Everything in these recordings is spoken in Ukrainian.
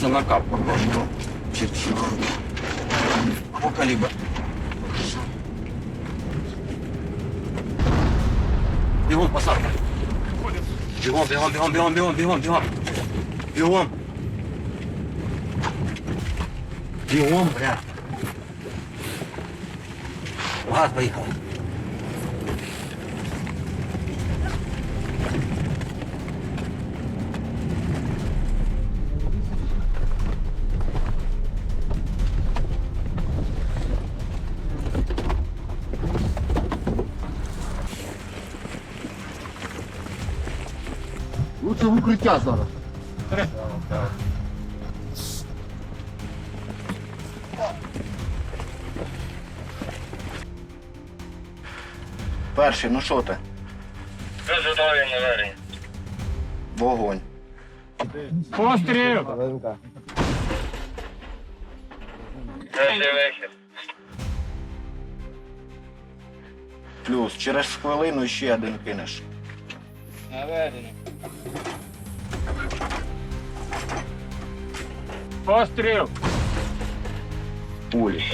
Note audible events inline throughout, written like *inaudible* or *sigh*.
Це накап, похоже. Чик-чик. По калібр. Бігом, посадка. Бігом, бігом, бігом, бігом, бігом, бігом, бігом. Бігом. Бігом, бля. Газ, поїхали. Лучше в укриття зараз. Перший, ну що ти? Готові наверні. Вогонь. Постріл! Перший вихід. Плюс. Через хвилину ще один кинеш. Наведені. Постріл! Пулі.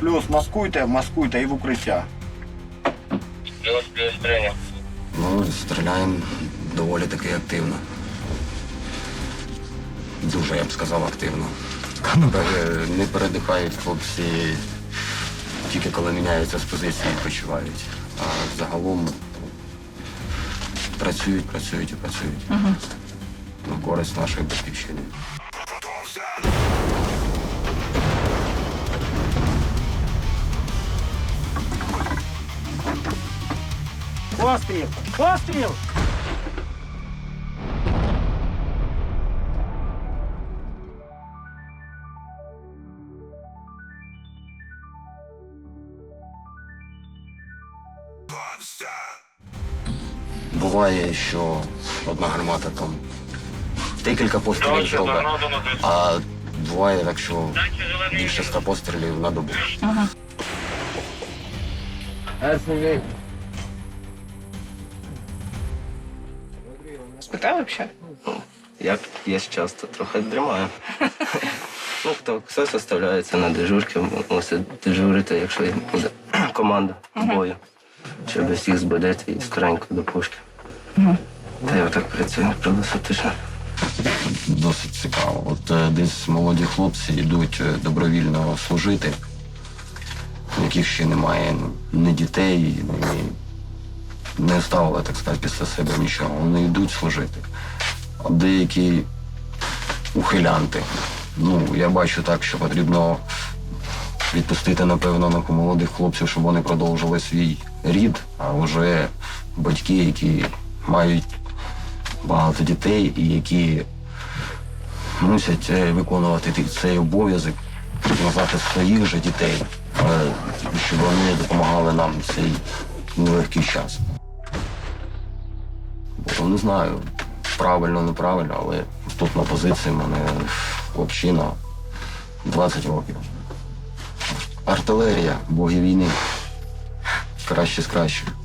Плюс маскуйте, маскуйте і в укриття. Плюс, плюс, прийняв. Ну, стріляємо доволі таки активно. Дуже, я б сказав, активно. Е, Не передихають хлопці тільки коли міняються з позиції відпочивають. А загалом працюють, працюють і працюють. На користь нашої батьківщини. Постріл! Постріл! Буває, що одна гармата там декілька пострілів дві. а буває так, що більше ста пострілів на добу. Спитай вообще? Як є часто, трохи дрімаю. *laughs* ну, хто все составляється на дежурки, мусить дежурити, якщо буде *clears throat* команда бою, щоб всіх збудити і скоренько до пушки. Та я отак працюю круглосуточно. Досить цікаво. От е, десь молоді хлопці йдуть е, добровільно служити, у яких ще немає ні дітей, ні, не оставили, так сказати, після себе нічого. Вони йдуть служити. А деякі ухилянти. Ну, я бачу так, що потрібно відпустити, напевно, на молодих хлопців, щоб вони продовжили свій рід, а вже батьки, які мають багато дітей і які мусять е, виконувати цей обов'язок назвати своїх же дітей, е, щоб вони допомагали нам в цей нелегкий час. Бо не знаю, правильно, неправильно, але тут на позиції мене хлопчина 20 років. Артилерія, боги війни. Краще з кращих.